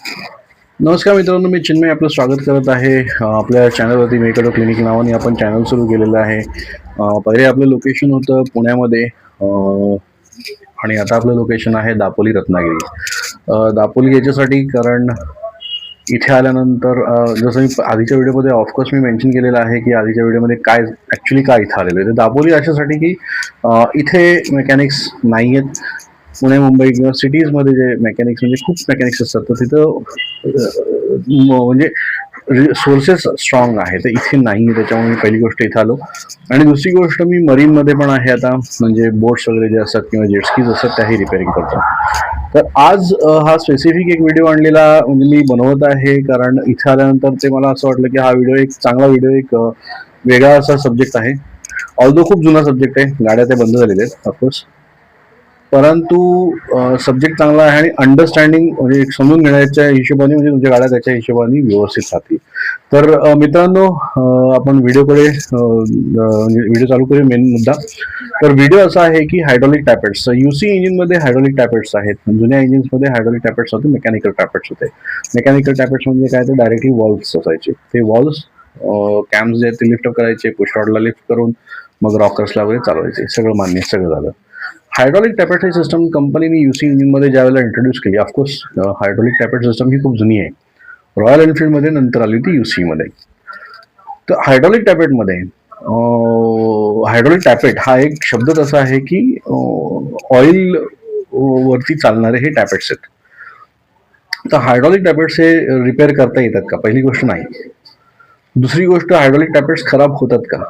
नमस्कार मित्रांनो मी चिन्मय आपलं स्वागत करत आहे. आपल्या चॅनलवरती मेकडो क्लिनिक नावाने आपण चॅनल सुरू केलेलं आहे. पहिले आपलं लोकेशन होतं पुण्यामध्ये. आणि आता आपलं लोकेशन आहे दापोली रत्नागिरी. दापोली याच्यासाठी कारण इथे आल्यानंतर जसं मी आधीच्या व्हिडिओमध्ये ऑफकोर्स मी मेन्शन केलेलं आहे की आधीच्या व्हिडिओमध्ये काय ॲक्च्युली काय इथं आलेलं आहे. तर दापोली अशासाठी की इथे मेकॅनिक्स नाही आहेत पुणे मुंबई किंवा सिटीजमध्ये जे मेकॅनिक्स म्हणजे खूप मेकॅनिक्स असतात तर तिथं म्हणजे सोर्सेस स्ट्रॉंग आहे तर इथे नाही त्याच्यामुळे मी पहिली गोष्ट इथं आलो. आणि दुसरी गोष्ट मी मरीनमध्ये पण आहे आता. म्हणजे बोट्स वगैरे जे असतात किंवा जेटस्कीज असतात त्याही रिपेअरिंग करतो. तर आज हा स्पेसिफिक एक व्हिडिओ आणलेला म्हणजे मी बनवत आहे. कारण इथे आल्यानंतर ते मला असं वाटलं की हा व्हिडिओ एक चांगला व्हिडिओ एक वेगळा असा सब्जेक्ट आहे. ऑल्दो खूप जुना सब्जेक्ट आहे. गाड्या त्या बंद झालेल्या आहेत ऑफकोर्स परंतु सब्जेक्ट चांगला आहे आणि अंडरस्टँडिंग म्हणजे समजून घेण्याच्या हिशोबाने म्हणजे तुमच्या गाड्या त्याच्या हिशोबाने व्यवस्थित राहतील. तर मित्रांनो आपण व्हिडिओकडे व्हिडिओ म्हणजे चालू करू मेन मुद्दा. तर व्हिडिओ असा आहे की हायड्रॉलिक टॅपेट्स युसी इंजिनमध्ये हायड्रॉलिक टॅपेट्स आहेत. जुन्या इंजिन्समध्ये हायड्रॉलिक टॅपेट्स होते मेकॅनिकल टॅपेट्स होते. मेकॅनिकल टॅपेट्स म्हणजे काय? तर डायरेक्टली वॉल्व्स असायचे. ते वॉल्व्स कॅम्प जे आहेत ते लिफ्ट करायचे पुशरॉडला लिफ्ट करून मग रॉकर्सला वगैरे चालवायचे. सगळं मान्य सगळं झालं. हायड्रॉलिक टॅपेट सिस्टम कंपनीने यू सी इंजिनमध्ये ज्यावेळेला इंट्रोड्यूस केली of course hydraulic tappet system ही खूप जुनी आहे. रॉयल एनफिल्डमध्ये नंतर आली होती युसीमध्ये तर हायड्रॉलिक टॅपेटमध्ये हायड्रॉलिक टॅपेट हा एक शब्द असा आहे की ऑइल वरती चालणारे हे टॅपेट्स आहेत तर हायड्रॉलिक टॅपेट्स हे रिपेअर करता येतात का? पहिली गोष्ट नाही. दुसरी गोष्ट हायड्रॉलिक टॅपेट्स खराब होतात का?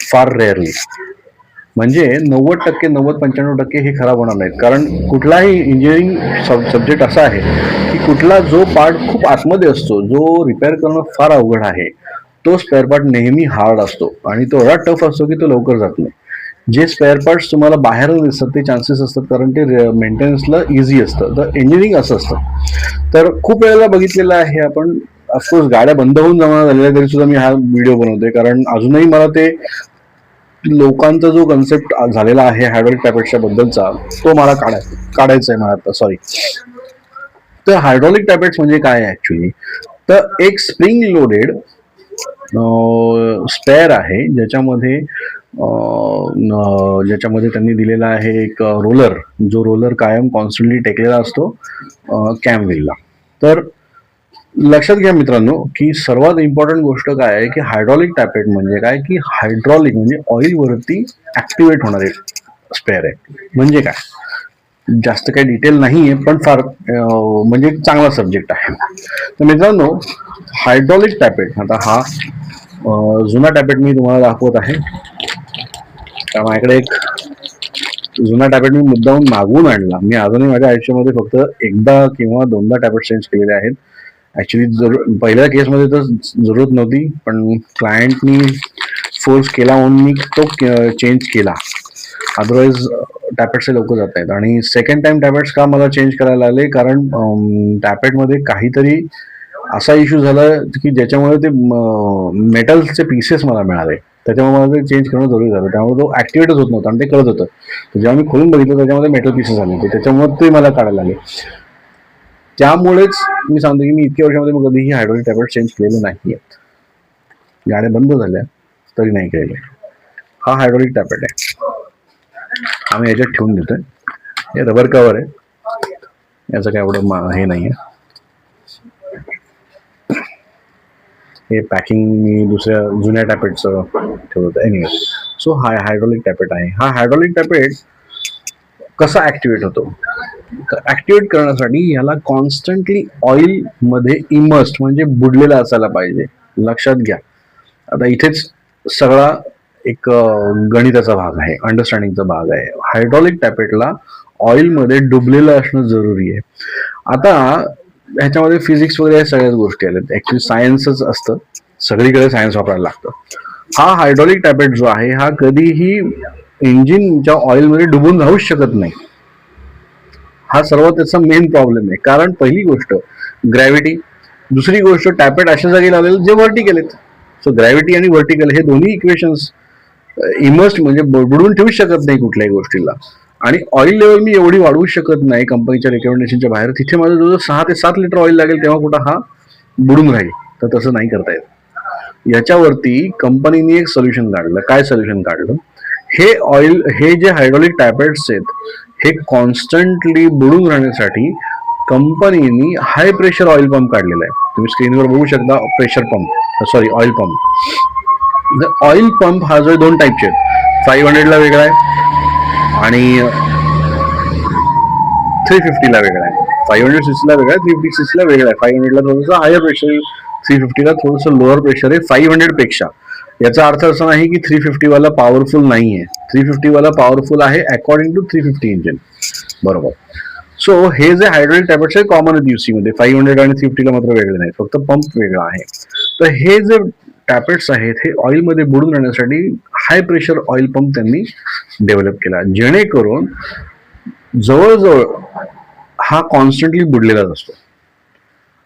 फार रेअरली म्हणजे नव्वद टक्के नव्वद पंच्याण्णव टक्के हे खराब होणार नाहीत. कारण कुठलाही इंजिनिअरिंग सब्जेक्ट असा आहे की कुठला जो पार्ट खूप आतमध्ये असतो जो रिपेअर करणं फार अवघड आहे तो स्पेअर पार्ट नेहमी हार्ड असतो. आणि तो एवढा टफ असतो की तो लवकर जात नाही. जे स्पेअर पार्ट्स तुम्हाला बाहेर दिसतात ते चान्सेस असतात कारण ते मेंटेनन्सला इझी असतं. तर इंजिनिअरिंग असं असतं. तर खूप वेळेला बघितलेलं आहे आपण. ऑफकोर्स गाड्या बंद होऊन जमा झालेल्या तरी सुद्धा मी हा व्हिडिओ बनवतोय. कारण अजूनही मला ते लोकांचा जो कन्सेप्ट झालेला आहे हायड्रॉलिक टॅबलेटच्या बद्दलचा तो मला काढाय काढायचा आहे मला आता सॉरी तर हायड्रॉलिक टॅबलेट्स म्हणजे काय आहे ऍक्च्युली तर एक स्प्रिंग लोडेड स्पेअर आहे ज्याच्यामध्ये ज्याच्यामध्ये त्यांनी दिलेला आहे एक रोलर जो रोलर कायम कॉन्स्टंटली टेकलेला असतो कॅमविलला तर लक्षात घ्या मित्रांनो की सर्वात इम्पॉर्टंट गोष्ट काय आहे की हायड्रॉलिक टॅपेट म्हणजे काय की हायड्रॉलिक म्हणजे ऑइल वरती ऍक्टिवेट होणारे स्पेअर आहे. म्हणजे काय? जास्त काही डिटेल नाही आहे पण फार म्हणजे चांगला सब्जेक्ट आहे. तर मित्रांनो हायड्रॉलिक टॅपेट आता हा जुना टॅपेट मी तुम्हाला दाखवत आहे. त्या माझ्याकडे एक जुना टॅपेट मी मुद्दाहून मागवून आणला. मी अजूनही माझ्या आयुष्यामध्ये फक्त एकदा किंवा दोनदा टॅपेट चेंज केलेले आहेत. ऍक्च्युली जरूर पहिल्या केसमध्ये तर जरूरत नव्हती पण क्लायंटनी फोर्स केला म्हणून मी तो चेंज केला. अदरवाईज टॅपेट्सचे लोक जात आहेत आणि सेकंड टाइम टॅपेट्स का मला चेंज करायला लागले? कारण टॅपेटमध्ये काहीतरी असा इश्यू झाला की ज्याच्यामुळे ते मेटल्सचे पीसेस मला मिळाले. त्याच्यामुळे मला ते चेंज करणं जरुरी झालं. त्यामुळे तो ऍक्टिवेटच होत नव्हता आणि ते कळत होतं. जेव्हा मी खोलून बघितलं त्याच्यामध्ये मेटल पीसेस आले होते. त्याच्यामुळे ते मला काढायला लागले. त्यामुळेच मी सांगतो की मी इतक्या वर्षामध्ये मी कधीही हायड्रोजन टॅबलेट चेंज केलेले नाही आहेत गाड्या बंद झाल्या तरी नाही केलेले. हा हायड्रोलिक टॅबलेट आहे. आम्ही याच्यात ठेवून देतोय. हे रबर कवर आहे. याचं काय एवढं हे नाही आहे हे पॅकिंग मी दुसऱ्या जुन्या टॅपेटचं ठेवत होतं anyway so high hydraulic tappet आहे. हा हायड्रोलिक टॅपेट कसा ॲक्टिवेट होतो? तर ऍक्टिवेट करण्यासाठी याला कॉन्स्टंटली ऑइलमध्ये इमर्स्ड म्हणजे बुडलेला असायला पाहिजे. लक्षात घ्या. आता इथेच सगळा एक गणिताचा भाग आहे अंडरस्टँडिंगचा भाग आहे. हायड्रॉलिक टॅपेटला ऑइलमध्ये डुबलेलं असणं जरुरी आहे. आता ह्याच्यामध्ये फिजिक्स वगैरे या सगळ्याच गोष्टी आहेत ऍक्च्युली सायन्सच असतं. सगळीकडे सायन्स वापरायला लागतं. हा हायड्रॉलिक टॅपेट जो आहे हा कधीही इंजिनच्या ऑइलमध्ये डुबून राहूच शकत नाही. हा सर्व त्याचा मेन प्रॉब्लेम आहे. कारण पहिली गोष्ट ग्रॅव्हिटी दुसरी गोष्ट टॅपेट अशा जागी लावलेलं जे व्हर्टिकल आहेत. सो ग्रॅव्हिटी आणि व्हर्टिकल हे दोन्ही इक्वेशन्स इमर्स्ट म्हणजे बुडवून ठेवू शकत नाही कुठल्याही गोष्टीला. आणि ऑइल लेवल मी एवढी वाढवू शकत नाही कंपनीच्या रेकमेंडेशनच्या बाहेर. तिथे माझं जवळ सहा ते सात लिटर ऑइल लागेल तेव्हा कुठं हा बुडून राहील. तर तसं नाही करता येत. याच्यावरती कंपनीने एक सोल्युशन काढलं. काय सोल्युशन काढलं? हे ऑइल हे जे हायड्रॉलिक टॅबलेट्स आहेत हे कॉन्स्टंटली बुडून राहण्यासाठी कंपनीनी हाय प्रेशर ऑइल पंप काढलेला आहे. तुम्ही स्क्रीनवर बघू शकता pressure pump sorry oil pump oil pump हा जो दोन टाईपचे आहेत. फाईव्ह हंड्रेडला वेगळा आहे आणि uh, थ्री फिफ्टीला वेगळा आहे. फाईव्ह हंड्रेड सिक्सला वेगळा आहे थ्री फिफ्टी सिक्सला वेगळा आहे. फाईव्ह हंड्रेडला थोडंसं हायर प्रेशर थ्री फिफ्टीला थोडंसं लोअर प्रेशर आहे फाईव्ह हंड्रेडपेक्षा याचा अर्थ असा नाही की थ्री फिफ्टीवाला पॉवरफुल नाही आहे थ्री फिफ्टीवाला पॉवरफुल आहे according to three fifty engine बरोबर. सो हे जे हायड्रोलिक टॅबलेट्स आहे कॉमन आहेत युसी मध्ये. फाईव्ह हंड्रेड आणि फिफ्टीला मात्र वेगळे नाही फक्त पंप वेगळा आहे. तर हे जे टॅबलेट्स आहेत हे ऑइलमध्ये बुडून राहण्यासाठी हाय प्रेशर ऑइल पंप त्यांनी डेव्हलप केला. जेणेकरून जवळजवळ हा कॉन्स्टंटली बुडलेलाच असतो.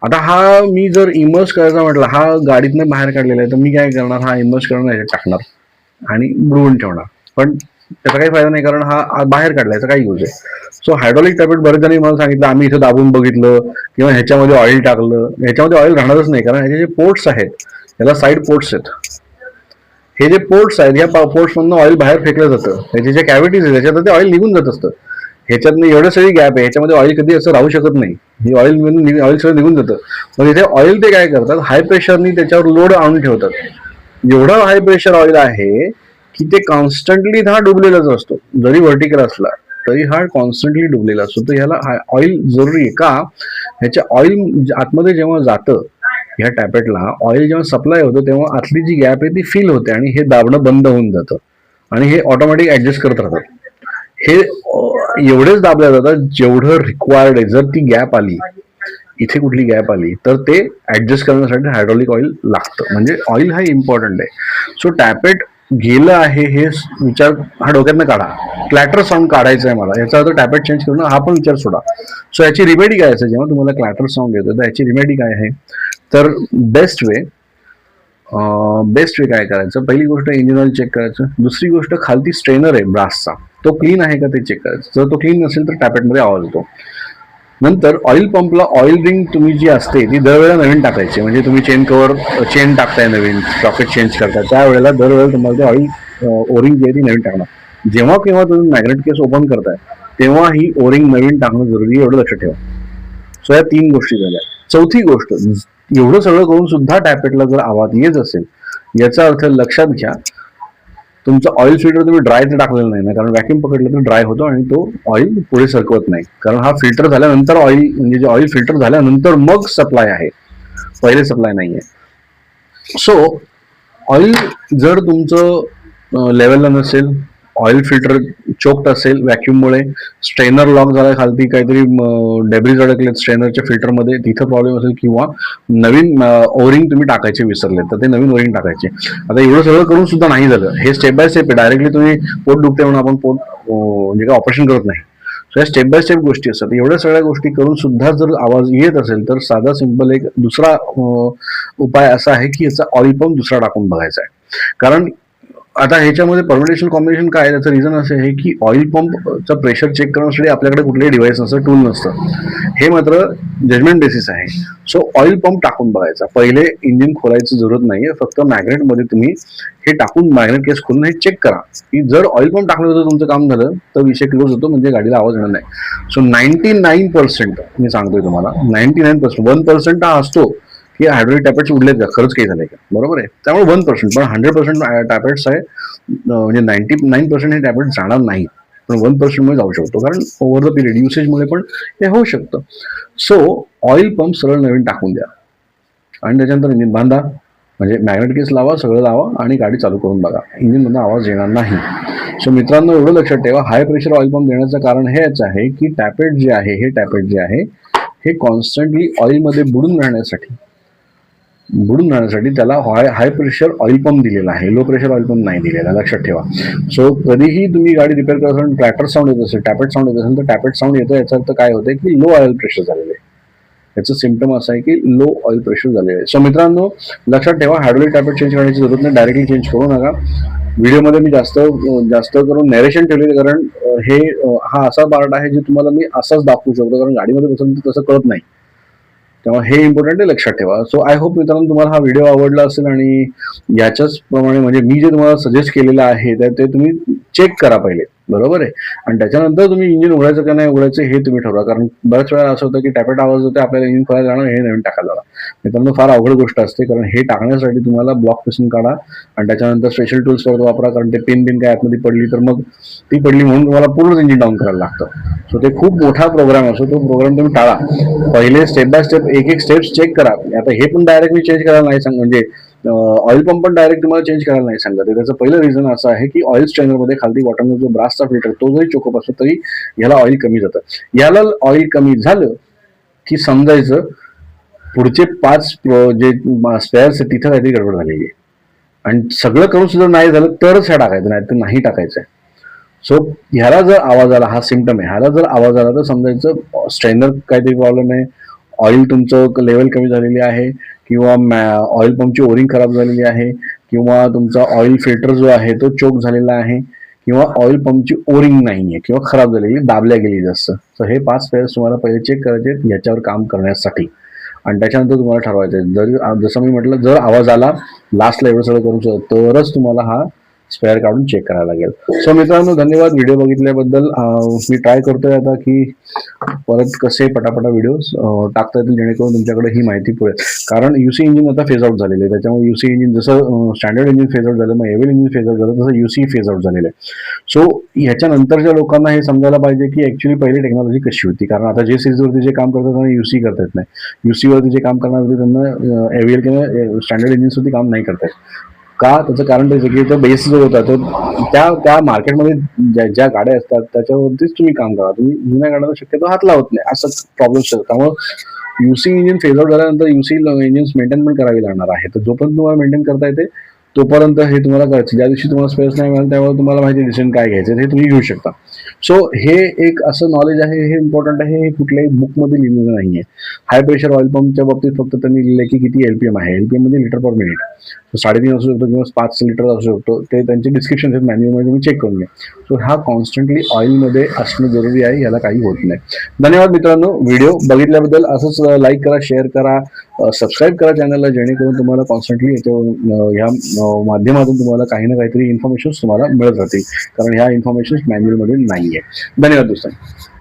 आता हा मी जर इमर्स करायचा म्हटलं हा गाडीतनं बाहेर काढलेला आहे तर मी काय करणार? हा इमर्स करणार याच्यात टाकणार आणि बुडवून ठेवणार. पण त्याचा काही फायदा नाही कारण हा बाहेर काढला याचा काय यूज आहे सो हायड्रॉलिक टॅबलेट बरेच जणांनी मला सांगितलं आम्ही इथं दाबून बघितलं किंवा ह्याच्यामध्ये ऑइल टाकलं. ह्याच्यामध्ये ऑइल राहणारच नाही कारण ह्याचे जे पोर्ट्स आहेत याला साईड पोर्ट्स आहेत. हे जे पोर्ट्स आहेत या पोर्ट्समधनं ऑइल बाहेर फेकलं जातं. ह्याचे जे कॅव्हिटीज आहेत त्याच्यात ते ऑइल निघून जात असतं. ह्याच्यातनं एवढं सगळी गॅप आहे ह्याच्यामध्ये ऑइल कधी असं राहू शकत नाही. हे ऑइल ऑइल सगळं निघून जातं. मग इथे ऑइल ते काय करतात? हाय प्रेशरनी त्याच्यावर लोड आणून ठेवतात. एवढं हाय प्रेशर ऑइल आहे की ते कॉन्स्टंटली हा डुबलेलाच असतो. जरी व्हर्टिकल असला तरी हा कॉन्स्टंटली डुबलेला असतो. तर ह्याला ऑइल जरुरी आहे का? ह्याच्या ऑइल आतमध्ये जेव्हा जातं ह्या टॅपेटला ऑइल जेव्हा सप्लाय होतं तेव्हा आतली जी गॅप आहे ती फील होते आणि हे दाबणं बंद होऊन जातं. आणि हे ऑटोमॅटिक ऍडजस्ट करत राहतात. हे एवढेच दाबल्या जातात जेवढं रिक्वायर्ड आहे. जर ती गॅप आली इथे कुठली गॅप आली तर ते ऍडजस्ट करण्यासाठी हायड्रॉलिक ऑइल लागतं. म्हणजे ऑइल हा इम्पॉर्टंट आहे. सो टॅपेट गेलं आहे हे विचार हा डोक्यातनं काढा. क्लॅटर साऊंड काढायचं आहे मला. याचा अर्थ टॅपेट चेंज करणं हा पण विचार सोडा. सो याची रिमेडी काय असेल जेव्हा तुम्हाला क्लॅटर साऊंड येतो तर याची रिमेडी काय आहे? तर बेस्ट वे बेस्ट वे काय करायचं? पहिली गोष्ट इंजिन ऑइल चेक करायचं. दुसरी गोष्ट खालती स्ट्रेनर आहे ब्रासचा. तो क्लीन आहे का ते चेक करायचं जर तो क्लीन नसेल तर टॅपेटमध्ये आवाज येतो नंतर ऑइल पंपला ऑइल रिंग तुम्ही जी असते ती दरवेळेला नवीन टाकायची. म्हणजे तुम्ही चेन कवर चेन टाकताय नवीन सॉकेट चेंज करताय त्यावेळेला दरवेळेला तुम्हाला ते ऑइल ओरिंग जी आहे ती नवीन टाकणार. जेव्हा केव्हा तुम्ही मॅग्नेट केस ओपन करताय तेव्हा ही ओरिंग नवीन टाकणं जरुरी एवढं लक्षात ठेवा. सो या तीन गोष्टी झाल्या. चौथी गोष्ट एवढं सगळं करून सुद्धा टॅपेटला जर आवाज येत असेल याचा अर्थ लक्षात घ्या तुमचं ऑइल फिल्टर तुम्ही ड्राय तर टाकलेलं नाही ना कारण व्हॅक्युम पकडलं तर ड्राय होतो आणि तो ऑइल पुढे सरकवत नाही. कारण हा फिल्टर झाल्यानंतर ऑइल म्हणजे जे ऑइल फिल्टर झाल्यानंतर मग सप्लाय आहे. पहिले सप्लाय नाही आहे सो ऑइल जर तुमचं लेवलला नसेल ऑइल फिल्टर चोक्ड असेल व्हॅक्यूममुळे स्ट्रेनर लॉक झाला खालती काहीतरी डेब्रिज अडकलेत स्ट्रेनरच्या फिल्टरमध्ये तिथं प्रॉब्लेम असेल किंवा नवीन ओरिंग तुम्ही टाकायचे विसरले तर ते नवीन ओरिंग टाकायचे. आता एवढं सगळं करून सुद्धा नाही झालं. हे स्टेप बाय स्टेप डायरेक्टली तुम्ही पोट दुखते म्हणून आपण पोट म्हणजे काय ऑपरेशन करत नाही. सो या स्टेप बाय स्टेप गोष्टी असतात. एवढ्या सगळ्या गोष्टी करून सुद्धा जर आवाज येत असेल तर साधा सिंपल एक दुसरा उपाय असा आहे की याचा ऑइल पंप दुसरा टाकून बघायचा आहे. कारण आता ह्याच्यामध्ये परमिटेशन कॉम्बिनेशन काय आहे? त्याचं रिझन असं आहे की ऑइल पंपचं प्रेशर चेक करण्यासाठी आपल्याकडे कुठलेही डिव्हाइस नसतं टूल नसतं. हे मात्र जजमेंट बेसिस आहे. सो ऑइल पंप टाकून बघायचा. पहिले इंजिन खोलायची जरूरत नाहीये. फक्त मॅग्नेटमध्ये तुम्ही हे टाकून मॅग्नेट केस खोलून हे चेक करा. की जर ऑइल पंप टाकलं तर तुमचं काम झालं तर विषय क्लोज होतो म्हणजे गाडीला आवाज येणार नाही. सो नाईन्टी नाईन पर्सेंट मी सांगतोय तुम्हाला. Ninety nine percent one percent हा असतो. की हायड्रोलिक टॅबलेट्स उडलेत का? खरंच काही झालंय का? बरोबर आहे? त्यामुळे वन पर्सेंट पण हंड्रेड पर्सेंट टॅबलेट्स आहे म्हणजे नाईन्टी नाईन पर्सेंट हे टॅबलेट जाणार नाही पण वन पर्सेंटमुळे जाऊ शकतो. कारण ओव्हर द पिरियड युसेजमुळे पण हे होऊ शकतं. सो ऑइल पंप सरळ नवीन टाकून द्या. आणि त्याच्यानंतर इंजिन बांधा. म्हणजे मॅग्नेट केस लावा सगळं लावा आणि गाडी चालू करून बघा. इंजिनमधून आवाज येणार नाही. सो मित्रांनो एवढं लक्षात ठेवा. हाय प्रेशर ऑइल पंप देण्याचं कारण हेच आहे की टॅपेट जे आहे हे टॅपेट जे आहे हे कॉन्स्टंटली ऑइलमध्ये बुडून राहण्यासाठी बुडून जाण्यासाठी त्याला high high pressure oil pump दिलेला आहे. लो प्रेशर ऑइल पंप नाही दिलेला लक्षात ठेवा. सो कधीही तुम्ही गाडी रिपेअर करत असाल ट्रॅक्टर साऊंड येत असेल टॅपेट साऊंड येत असेल तर टॅपेट साऊंड येतो. याचा अर्थ काय होतं की लो ऑइल प्रेशर झालेलं आहे. याचं सिम्पटम असं आहे की लो ऑइल प्रेशर झालेलं आहे. सो मित्रांनो लक्षात ठेवा हायड्रोलिक टॅपेट चेंज करण्याची जरूरत नाही. डायरेक्टली चेंज करू नका. व्हिडिओमध्ये मी जास्त जास्त करून नॅरेशन ठेवले कारण हे हा असा पार्ट आहे जे तुम्हाला मी असाच दाखवू शकतो. कारण गाडीमध्ये बसून तसं कळत नाही. त्यामुळे हे इम्पॉर्टंट आहे लक्षात ठेवा. सो आय होप मित्रांनो तुम्हाला हा व्हिडिओ आवडला असेल आणि याच्याच प्रमाणे म्हणजे मी जे तुम्हाला सजेस्ट केलेलं आहे तर ते तुम्ही चेक करा पहिले. बरोबर आहे. आणि त्याच्यानंतर तुम्ही इंजिन उघडायचं का नाही उघडायचं हे तुम्ही ठरवा. कारण बऱ्याच वेळा असं होतं की टॅपेट आवाज होते आपल्याला इंजिन खोलायला जाणार हे नवीन टाकायला जाणार मित्रांनो फार अवघड गोष्ट असते. कारण हे टाकण्यासाठी तुम्हाला ब्लॉकपासून काढा आणि त्याच्यानंतर स्पेशल टूल्स वगैरे वापरा. कारण ते पिन बिन काय आतमध्ये पडली तर मग ती पडली म्हणून तुम्हाला पूर्ण इंजिन डाऊन करायला लागतं. सो ते खूप मोठा प्रोग्राम असतो तो प्रोग्राम तुम्ही टाळा. पहिले स्टेप बाय स्टेप एक एक स्टेप्स चेक करा. आता हे पण डायरेक्ट मी चेंज करायला नाही सांग म्हणजे ऑइल पंप पण डायरेक्ट तुम्हाला चेंज करायला नाही सांगत. त्याचं पहिलं रिझन असं आहे की ऑइल स्ट्रेनरमध्ये खालती वॉटरनं जो ब्रासचा फिल्टर तो जरी चोकअप असतो तरी ह्याला ऑइल कमी जातं. याला ऑइल कमी झालं की समजायचं पुढचे पाच जे स्पेअर्स आहेत तिथं काहीतरी गडबड झालेली आहे. आणि सगळं करून सुद्धा नाही झालं तरच ह्या टाकायचं नाही तर नाही टाकायचं सो ह्याला जर आवाज आला हा सिमटम आहे. ह्याला जर आवाज आला तर समजायचं स्ट्रेनर काहीतरी प्रॉब्लेम आहे. ऑइल तुमचं लेवल कमी झालेली आहे किंवा ऑइल पंपची ओरिंग खराब झालेली आहे किंवा तुमचा ऑइल फिल्टर जो आहे तो चोक झालेला आहे किंवा ऑइल पंपची ओरिंग नाही आहे किंवा खराब झालेली दाबल्या गेली जास्त. तर हे पाच फेअर्स तुम्हाला पहिले चेक करायचे याच्यावर काम करण्यासाठी. आणि त्याच्यानंतर तुम्हाला ठरवायचं आहे. जर जसं मी म्हटलं जर आवाज आला लास्टला एवढं सगळं करू शकतो तरच तुम्हाला हा स्पेअर काढून चेक करायला लागेल. सो मित्रांनो धन्यवाद. व्हिडिओ बघितल्याबद्दल मी ट्राय करतोय आता की परत कसे पटापटा व्हिडिओ टाकता येतील जेणेकरून तुमच्याकडे ही माहिती पुरेल. कारण युसी इंजिन आता फेज आउट झालेले. आहे त्याच्यामुळे युसी इंजिन जसं स्टँडर्ड इंजिन फेज आउट झालं मग एव्हल इंजिन फेज आउट झालं तसं युसी फेज आउट झालेलं आहे. सो ह्याच्यानंतरच्या लोकांना हे समजायला पाहिजे की ऍक्च्युली पहिली टेक्नॉलॉजी कशी होती? कारण आता जे सिरीजवरती जे काम करतात त्यांना युसी करता येत नाही. युसीवरती जे काम करणार होते त्यांना एव्हिएल किंवा स्टँडर्ड इंजिन्सवरती काम नाही करता येत. का त्याचं कारण त्याचं की तो बेस जो होता. तो त्या त्या मार्केटमध्ये ज्या ज्या गाड्या असतात त्याच्यावरतीच तुम्ही काम करा. तुम्ही जुन्या गाड्यांना शक्यतो हात लावत नाही. असं प्रॉब्लेम त्यामुळे युसी इंजिन फेज आउट झाल्यानंतर युसी इंजिन्स मेंटेन पण करावी लागणार आहे. तर जोपर्यंत तुम्हाला मेंटेन करता येते तोपर्यंत हे तुम्हाला करायचं ज्या दिवशी तुम्हाला स्पेस नाही मिळाला त्यावेळेला तुम्हाला माहिती डिसिजन काय घ्यायचं हे तुम्ही घेऊ शकता. सो हे एक असं नॉलेज आहे हे इम्पॉर्टंट आहे हे कुठल्याही बुकमध्ये लिहिलेलं नाहीये. हाय प्रेशर ऑइल पंपच्या बाबतीत फक्त त्यांनी लिहिलं की किती एलपीएम आहे. एलपीएम एममध्ये लिटर पर मिनिट साडेतीन असू शकतो किंवा पाच लिटर असू शकतो. ते त्यांचे डिस्क्रिप्शन आहेत मॅन्युअलमध्ये तुम्ही चेक करून घ्या सो हा कॉन्स्टंटली ऑइलमध्ये असणं जरुरी आहे याला काही होत नाही. धन्यवाद मित्रांनो. व्हिडिओ बघितल्याबद्दल असंच लाईक करा शेअर करा सबस्क्राईब करा चॅनलला जेणेकरून तुम्हाला कॉन्स्टंटली याच्या ह्या माध्यमातून तुम्हाला काही ना काहीतरी इन्फॉर्मेशन तुम्हाला मिळत राहतील कारण ह्या इन्फॉर्मेशन मॅन्युअलमध्ये नाही आहे धन्यवाद दोस्तांनो.